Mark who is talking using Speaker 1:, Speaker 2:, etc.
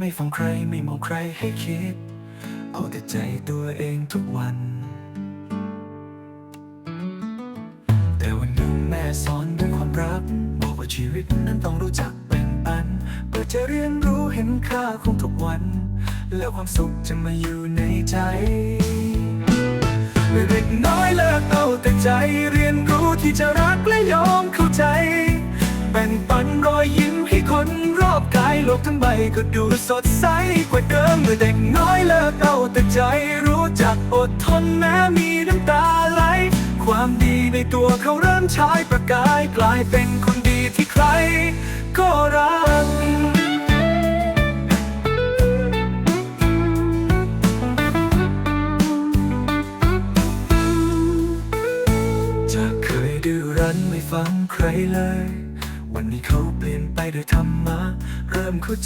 Speaker 1: ไม่ฟังใครไม่มองใครให้คิด เอาแต่ใจตัวเองทุกวัน แต่วันหนึ่งแม่สอนด้วยความรัก บอกว่าชีวิตนั้นต้องรู้จักแบ่งปัน เพื่อจะเรียนรู้เห็นค่าของทุกวัน แล้วความสุขจะมาอยู่ในใจเด็กน้อยเลิกเอาแต่ใจเรียนรู้ที่จะรักและยอมเข้าใจ โลกทั้งใบก็ดูสดใสกว่าเดิมเมื่อเด็กน้อยเลิกเอาแต่ใจรู้จักอดทนแม้มีน้ำตาไหล ความดีในตัวเขาเริ่มฉายประกายกลายเป็นคนดีที่ใคร ก็รักจากเคยดื้อรั้นไม่ฟังใครเลย วันนี้เขาเปลี่ยนไปโดยธรรมะ เริ่มเข้าใจ